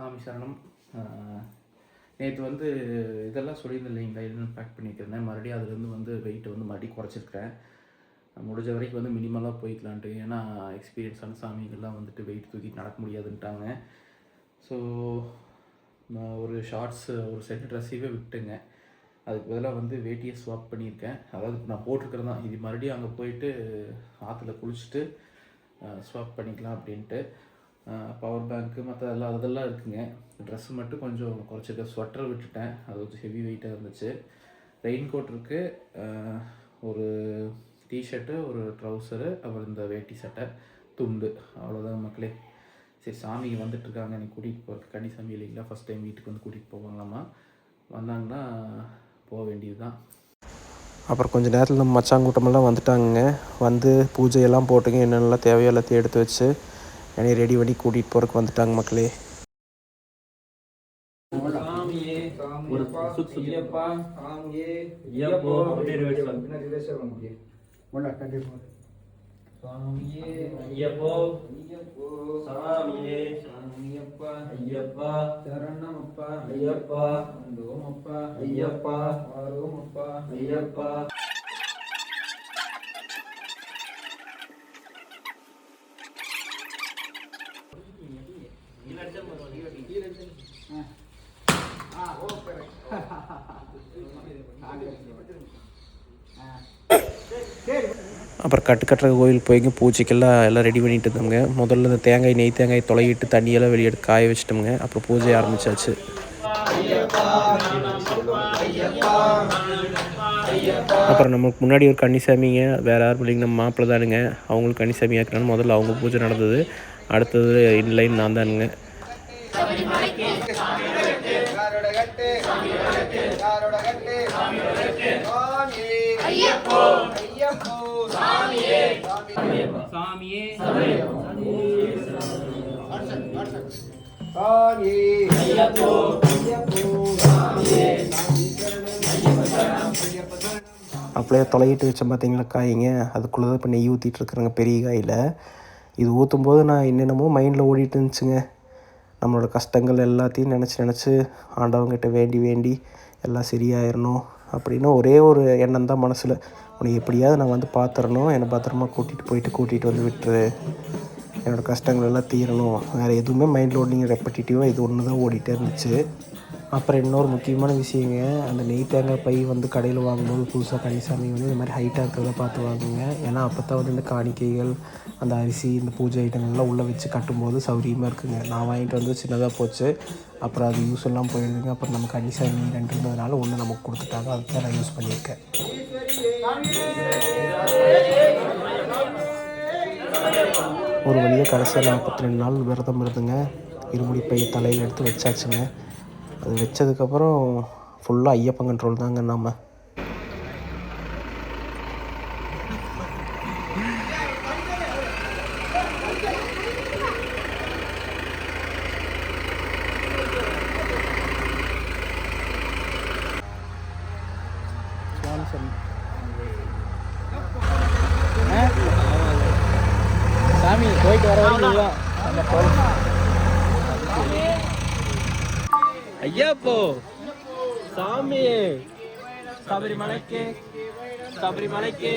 சாமி சரணம். நேற்று வந்து இதெல்லாம் சொல்லியிருந்தேன் இல்லைங்களா? என்னென்ன பேக் பண்ணியிருக்கிறேன் மறுபடியும் அதுலேருந்து வந்து வெயிட்டை வந்து மறுபடியும் குறைச்சிருக்கிறேன். முடிஞ்ச வரைக்கும் வந்து மினிமலாக போய்க்கலான்ட்டு. ஏன்னா எக்ஸ்பீரியன்ஸான சாமிகள்லாம் வந்துட்டு வெயிட் தூக்கிட்டு நடக்க முடியாதுன்ட்டாங்க. ஸோ நான் ஒரு ஷார்ட்ஸ் ஒரு செட் ட்ரெஸ்ஸையே விட்டுங்க அதுக்கு பதிலாக வந்து வேட்டியை ஸ்வாப் பண்ணியிருக்கேன். அதாவது நான் போட்டிருக்கிறது தான். இது மறுபடியும் அங்கே போயிட்டு ஆற்றுல குளிச்சுட்டு ஸ்வாப் பண்ணிக்கலாம் அப்படின்ட்டு. பவர் பேங்க்கு மற்ற எல்லாம் அதெல்லாம் இருக்குங்க. ட்ரெஸ்ஸு மட்டும் கொஞ்சம் குறைச்சிருக்க ஸ்வெட்டர் விட்டுட்டேன். அது கொஞ்சம் ஹெவி வெயிட்டாக இருந்துச்சு. ரெயின் கோட் இருக்குது ஒரு டிஷர்ட்டு ஒரு ட்ரௌசரு அப்புறம் இந்த வேட்டி சட்டை துண்டு. அவ்வளோதான் மக்களே. சரி சாமி வந்துட்டு இருக்காங்க. என்னை கூட்டிகிட்டு போகிறதுக்கு கன்னிசாமி இல்லைங்களா? ஃபஸ்ட் டைம் வீட்டுக்கு வந்து கூட்டிகிட்டு போவாங்களாமா? வந்தாங்கன்னா போக வேண்டியது தான் அப்புறம் கொஞ்சம் நேரத்தில் நம்ம மச்சாங்கூட்டமெல்லாம் வந்துட்டாங்க வந்து பூஜையெல்லாம் போட்டுங்க. என்னென்னலாம் தேவையோ எல்லாத்தையும் எடுத்து வச்சு என்னை ரெடி பண்ணி கூட்டிகிட்டு போகிறதுக்கு வந்துட்டாங்க மக்களே. ஐயப்பா ஐயப்போ, அப்படியே reverse பண்ணு. பின்னாடி reverse பண்ண முடியும். சாமியே ஐயப்போ ஐயப்போ சாமியே சாமியப்பா ஐயப்பா சரணமப்பா ஐயப்பா வந்தோமப்பா ஐயப்பா வாரோமப்பா ஐயப்பா அப்புறம் கட்டு கட்டுற கோயில் போய்ங்க பூஜைக்கெல்லாம் எல்லாம் ரெடி பண்ணிட்டு இருந்தோங்க முதல்ல இந்த தேங்காய் நெய் தேங்காய் தொலைகிட்டு தண்ணியெல்லாம் வெளியே எடுத்து காய வச்சிட்டோங்க அப்புறம் பூஜை ஆரம்பிச்சாச்சு. அப்புறம் நமக்கு முன்னாடி ஒரு கன்னிசாமிங்க வேறு யாரும் இல்லைங்க நம்ம மாப்பிள்ளை தானுங்க. அவங்களுக்கு கன்னிசாமி ஆக்குறான்னு முதல்ல அவங்க பூஜை நடந்தது. அடுத்தது இன்லைன் நான் தானுங்க. சாமியே அப்படியே தொலைகிட்டு வச்சேன் பார்த்தீங்களா காய்ங்க. அதுக்குள்ளே தான் இப்போ நெய் ஊற்றிட்டு இருக்கிறேங்க பெரிய காயில். இது ஊற்றும் போது நான் என்னென்னமோ மைண்டில் ஓடிட்டு இருந்துச்சுங்க. நம்மளோட கஷ்டங்கள் எல்லாத்தையும் நினச்சி நினச்சி ஆண்டவங்கிட்ட வேண்டி வேண்டி எல்லாம் சரியாயிடணும் அப்படின்னு ஒரே ஒரு எண்ணம் தான் மனசில். உன்னை எப்படியாவது நான் வந்து பார்த்துடணும் என்னை பத்திரமா கூட்டிகிட்டு போயிட்டு கூட்டிகிட்டு வந்து விட்டுரு. என்னோடய கஷ்டங்கள் எல்லாம் தீரணும். வேறு எதுவுமே மைண்ட் ஓடிங்க ரெப்படிட்டிவாக இது ஒன்று தான் ஓடிட்டே இருந்துச்சு. அப்புறம் இன்னொரு முக்கியமான விஷயங்க அந்த நெய் தேங்காய் பை வந்து கடையில் வாங்கும்போது புதுசாக கனிசாமி வந்து இந்த மாதிரி ஹைட்டாக இருக்கிறத பார்த்து வாங்குங்க. ஏன்னா அப்போ தான் வந்து இந்த காணிக்கைகள் அந்த அரிசி இந்த பூஜை ஐட்டங்கள்லாம் உள்ளே வச்சு கட்டும்போது சௌரியமாக இருக்குங்க. நான் வாங்கிட்டு வந்து சின்னதாக போச்சு. அப்புறம் அது யூஸ் எல்லாம் போயிடுதுங்க அப்புறம் நம்ம கனிசாமி ரெண்டு இருந்ததுனால ஒன்று நமக்கு கொடுத்துட்டாங்க. அதுதான் நான் யூஸ் பண்ணியிருக்கேன். ஒரு வழியாக கடைசியாக நாற்பத்தி ரெண்டு நாள் விரதம் இருந்துங்க. இருமுடி பையை தலையில் எடுத்து வச்சாச்சுங்க. அது வச்சதுக்கப்புறம் ஃபுல்லாக ஐயப்பன் கண்ட்ரோல் தாங்க நம்ம சாமி போயிட்டு வர ஐயப்போ சாமி சபரிமலைக்கு சபரிமலைக்கு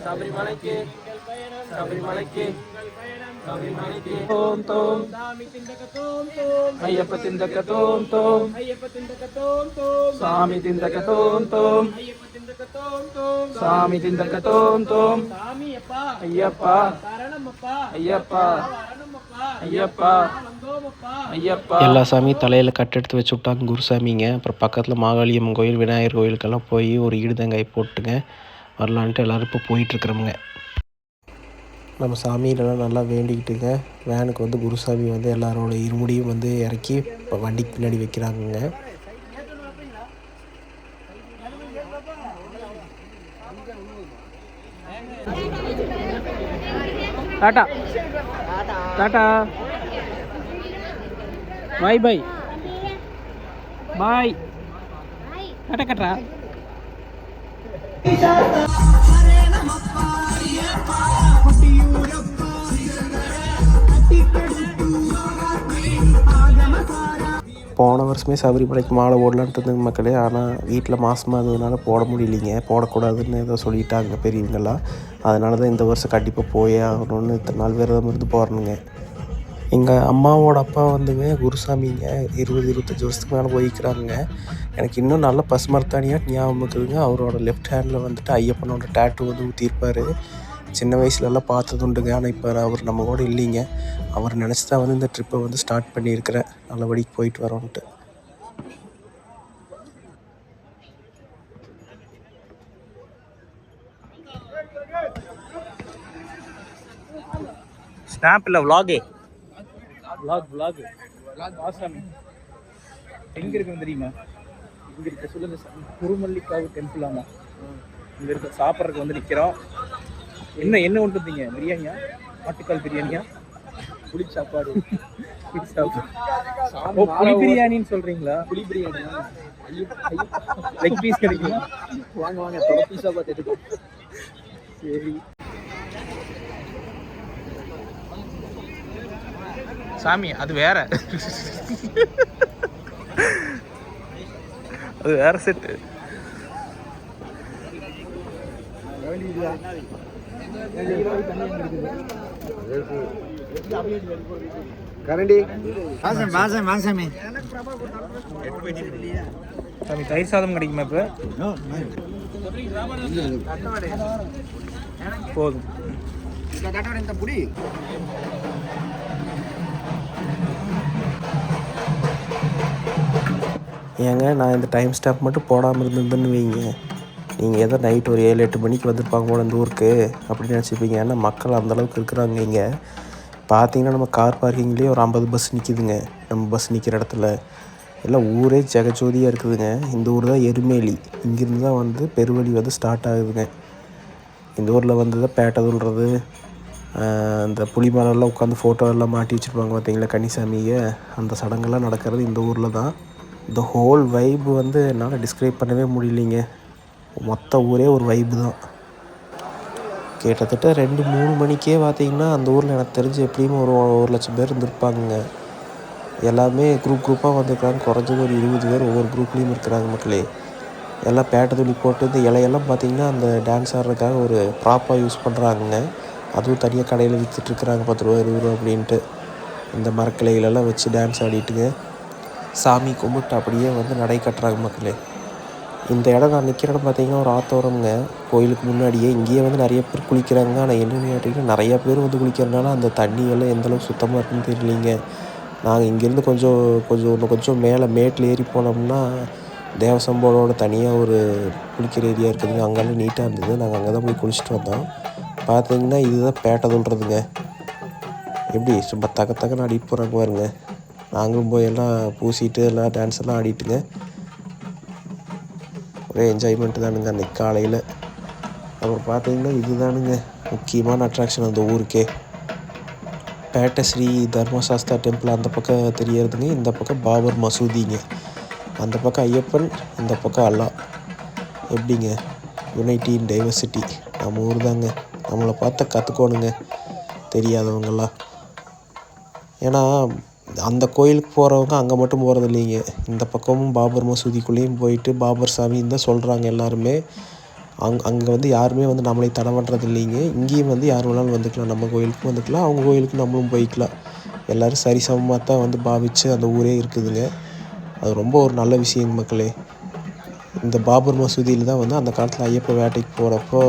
சபரிமலைக்கு சபரிமலைக்கு சபரிமலைக்கு தோம் தோம் ஐயப்ப திந்தக்க தோம் தோம் சாமி திந்தக்க தோம் தோம் சாமி திந்தக்க தோம் தோம் ஐயப்பா ஐயப்பா ஐயப்பா ஐயப்பா எல்லா சாமியும் தலையில் கட்டெடுத்து வச்சு விட்டாங்க குருசாமிங்க. அப்புறம் பக்கத்தில் மாகாளியம்மன் கோயில் விநாயகர் கோயிலுக்கெல்லாம் போய் ஒரு ஈடுதங்காய் போட்டுங்க. வரலான்ட்டு எல்லோரும் இப்போ போயிட்டுருக்குறோமுங்க. நம்ம சாமியிலலாம் நல்லா வேண்டிக்கிட்டுங்க. வேனுக்கு வந்து குருசாமி வந்து எல்லாரோட இருமுடியும் வந்து இறக்கி இப்போ வண்டிக்கு பின்னாடி வைக்கிறாங்கங்க. டாடா டாடா பாய் பாய் பாய் டாடா கட்டா ஆகம போன வருஷமே சபரிமலைக்கு மாலை போடலான்ட்டு இருந்தேங்க மக்களே. ஆனால் வீட்டில் மாசமாக இருந்ததுனால போட முடியலைங்க. போடக்கூடாதுன்னு ஏதோ சொல்லிட்டாங்க பெரியவங்கெல்லாம். அதனால தான் இந்த வருஷம் கண்டிப்பாக போயே ஆகணும்னு இத்தனை நாள் விரதம் இருந்து போகிறேனுங்க எங்கள் அம்மாவோட அப்பா வந்துங்க குருசாமிங்க. இருபது இருபத்தஞ்சி வருஷத்துக்கு மேலே போய்க்கிறாங்க எனக்கு இன்னும் நல்ல பசுமரத்தானியாக ஞாபகம் இருக்குதுங்க. அவரோட லெஃப்ட் ஹேண்டில் வந்துட்டு ஐயப்பனோட டேட்டு வந்து ஊற்றிருப்பார் சின்ன வயசுலலாம் பார்த்தது உண்டுங்க. ஆனால் இப்போ அவர் நம்ம கூட இல்லைங்க. அவர் நினச்சி தான் வந்து இந்த ட்ரிப்பை வந்து ஸ்டார்ட் பண்ணியிருக்கிறேன். நல்லபடிக்கு போயிட்டு வரோன்ட்டு. ஸ்னாப்பில் vlog vlog vlog. Vlog ஆசாமி எங்க இருக்குன்னு தெரியுமா? இங்க இருக்க சொல்லுங்க. குருமல்லிக்காவு டெம்பிள் ஆமா. இங்க இருக்க சாப்பிட்றதுக்கு வந்து நிக்கிறோம். என்ன என்ன கொண்டு வந்தீங்க? பிரியாணியா? ஆட்டுக்கால் பிரியாணியா? புளி சாப்பாடு. புளி சாப்பாடு. புளி பிரியாணின்னு சொல்றீங்களா? புளி பிரியாணி. லெக் பீஸ் கிடைக்குமா? வாங்க வாங்க. தொலை பீஸா பார்த்துட்டு சரி. சாமி அது வேற. அது வேற செட்டு கரண்டி. மாசம் மாசம் சாமி தயிர் சாதம் கிடைக்குமா இப்போ? போதும். இந்த புடி. ஏங்க நான் இந்த டைம் ஸ்டாப் மட்டும் போடாமல் இருந்திருந்தேன்னு வைங்க. நீங்கள் ஏதோ நைட் ஒரு ஏழு எட்டு மணிக்கு வந்திருப்பாங்க போல இந்த ஊருக்கு. அப்படின்னு நினச்சிப்பீங்க. ஏன்னா மக்கள் அந்தளவுக்கு இருக்கிறாங்க இங்கே. பார்த்தீங்கன்னா நம்ம கார் பார்க்கிங்லேயே ஒரு ஐம்பது பஸ் நிற்கிதுங்க நம்ம பஸ் நிற்கிற இடத்துல. எல்லாம் ஊரே ஜெகஜோதியாக இருக்குதுங்க. இந்த ஊர் தான் எருமேலி. இங்கேருந்து தான் வந்து பெருவழி வந்து ஸ்டார்ட் ஆகுதுங்க. இந்த ஊரில் வந்து தான் பேட்டை துள்ளுறது அந்த இந்த உட்காந்து ஃபோட்டோ எல்லாம் மாட்டி வச்சுருப்பாங்க பார்த்தீங்களா கன்னிசாமியை அந்த சடங்கெல்லாம் நடக்கிறது இந்த ஊரில் தான். இந்த ஹோல் வைப் வந்து என்னால் டிஸ்கிரைப் பண்ணவே முடியலைங்க. மொத்த ஊரே ஒரு வைப்பு தான். கிட்டத்தட்ட ரெண்டு மூணு மணிக்கே பார்த்தீங்கன்னா அந்த ஊரில் எனக்கு தெரிஞ்சு எப்படியும் ஒரு ஒரு லட்சம் பேர் இருந்திருப்பாங்க எல்லாமே குரூப் குரூப்பாக வந்திருக்கிறாங்க. குறைஞ்சது ஒரு இருபது பேர் ஒவ்வொரு குரூப்லேயும் இருக்கிறாங்க மக்களே. எல்லாம் பேட்டை துணி போட்டு இந்த இலையெல்லாம் பார்த்திங்கன்னா அந்த டான்ஸ் ஆடுறதுக்காக ஒரு ப்ராப்பாக யூஸ் பண்ணுறாங்க அதுவும் தனியாக கடையில் விற்றுட்ருக்குறாங்க பத்து ரூபா இருபது ரூபா அப்படின்ட்டு. இந்த மரக்கிளைகளெல்லாம் வச்சு டான்ஸ் ஆடிட்டுங்க. சாமி கும்பிட்டு அப்படியே வந்து நடை கட்டுறாங்க மக்களே. இந்த இடம் நான் நிற்கிற இடம் பார்த்தீங்கன்னா ஒரு ஆத்தோரம்ங்க. கோயிலுக்கு முன்னாடியே இங்கேயே வந்து நிறைய பேர் குளிக்கிறாங்க. ஆனால் என்னென்னு கேட்டிங்கன்னா நிறையா பேர் வந்து குளிக்கிறதுனால அந்த தண்ணி எல்லாம் சுத்தமாக இருக்குன்னு தெரியலிங்க. நாங்கள் இங்கேருந்து கொஞ்சம் கொஞ்சம் இன்னும் கொஞ்சம் மேலே மேட்டில் ஏறி போனோம்னா தேவசம்போடோட தனியாக ஒரு குளிக்கிற ஏரியா இருக்குதுங்க. அங்கெல்லாம் நீட்டாக இருந்தது. நாங்கள் அங்கே தான் போய் குளிச்சுட்டு வந்தோம். பார்த்தீங்கன்னா இதுதான் பேட்டை சொல்கிறதுங்க எப்படி சும்மா தக்க தக்கன்னு ஆடிட்டு போகிறாங்க பாருங்க. நாங்களும் போய் எல்லாம் பூசிட்டு எல்லாம் டான்ஸ் எல்லாம் ஆடிட்டுங்க. ஒரே என்ஜாய்மெண்ட்டு தானுங்க அன்றைக்கி காலையில். அப்புறம் பார்த்தீங்கன்னா இதுதானுங்க முக்கியமான அட்ராக்ஷன் அந்த ஊருக்கே. பேட்டை ஸ்ரீ தர்மசாஸ்தா டெம்பிள் அந்த பக்கம் தெரியறதுங்க இந்த பக்கம் பாபர் மசூதிங்க. அந்த பக்கம் ஐயப்பன் இந்த பக்கம் அல்லா எப்படிங்க? யுனைட்டி இன் டைவர்சிட்டி நம்ம ஊர் தாங்க நம்மளை பார்த்து கற்றுக்கோணுங்க தெரியாதவங்கெல்லாம். ஏன்னா அந்த கோயிலுக்கு போகிறவங்க அங்கே மட்டும் போகிறது இல்லைங்க இந்த பக்கமும் பாபர் மசூதிக்குள்ளேயும் போயிட்டு பாபர் சாமின்னு தான் சொல்கிறாங்க எல்லாருமே. அங் அங்கே வந்து யாருமே வந்து நம்மளை தடை பண்ணுறது இல்லைங்க இங்கேயும் வந்து யார் வேணாலும் வந்துக்கலாம். நம்ம கோயிலுக்கும் வந்துக்கலாம். அவங்க கோயிலுக்கு நம்மளும் போய்க்கலாம். எல்லோரும் சரிசமமாக தான் வந்து பாவித்து அந்த ஊரே இருக்குதுங்க. அது ரொம்ப ஒரு நல்ல விஷயம் மக்களே. இந்த பாபர் மசூதியில் தான் வந்து அந்த காலத்தில் ஐயப்ப வேட்டைக்கு போகிறப்போ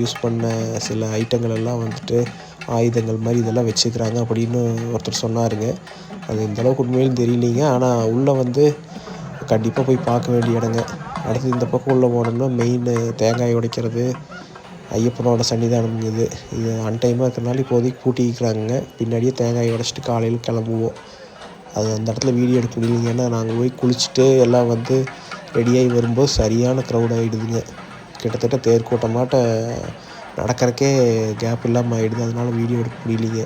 யூஸ் பண்ண சில ஐட்டங்கள் எல்லாம் வந்துட்டு ஆயுதங்கள் மாதிரி இதெல்லாம் வச்சுக்கிறாங்க அப்படின்னு ஒருத்தர் சொன்னாருங்க. அது இந்தளவுக்கு உண்மையிலும் தெரியலீங்க. ஆனால் உள்ளே வந்து கண்டிப்பாக போய் பார்க்க வேண்டிய இடங்க. அடுத்து இந்த பக்கம் உள்ளே போனோம்னா மெயின் தேங்காய் உடைக்கிறது ஐயப்பனோட சன்னிதானம் இது. இது அன்டைமாக இருக்கிறனால இப்போதைக்கு பூட்டிக்கிறாங்க பின்னாடியே தேங்காய் உடைச்சிட்டு காலையில் கிளம்புவோம். அது அந்த இடத்துல வீடியோ எடுக்க முடியலைங்க. ஏன்னா நாங்கள் போய் குளிச்சுட்டு எல்லாம் வந்து ரெடியாகி வரும்போது சரியான க்ரௌட் ஆகிடுதுங்க கிட்டத்தட்ட தேர்க்கூட்டமாட்ட நடக்கிறக்கே கேப் இல்லாமல் ஆகிடுது அதனால வீடியோ எடுக்க முடியலைங்க.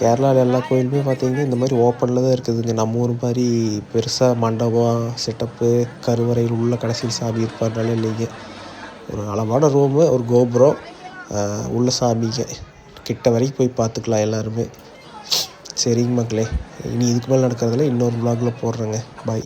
கேரளாவில் எல்லா கோயிலுமே பார்த்தீங்கன்னா இந்த மாதிரி ஓப்பனில் தான் இருக்குதுங்க. நம்ம ஊர் மாதிரி பெருசாக மண்டபம் செட்டப்பு கருவறையில் உள்ள கடைசியில் சாமி இருப்பார்னாலே இல்லைங்க. ஒரு அளவான ரூமு ஒரு கோபுரம் உள்ள சாமிங்க. கிட்ட வரைக்கும் போய் பார்த்துக்கலாம் எல்லாருமே. சரிங்க மக்களே. இனி இதுக்கு மேலே நடக்கிறதுல இன்னொரு vlogல போடுறேங்க. பாய்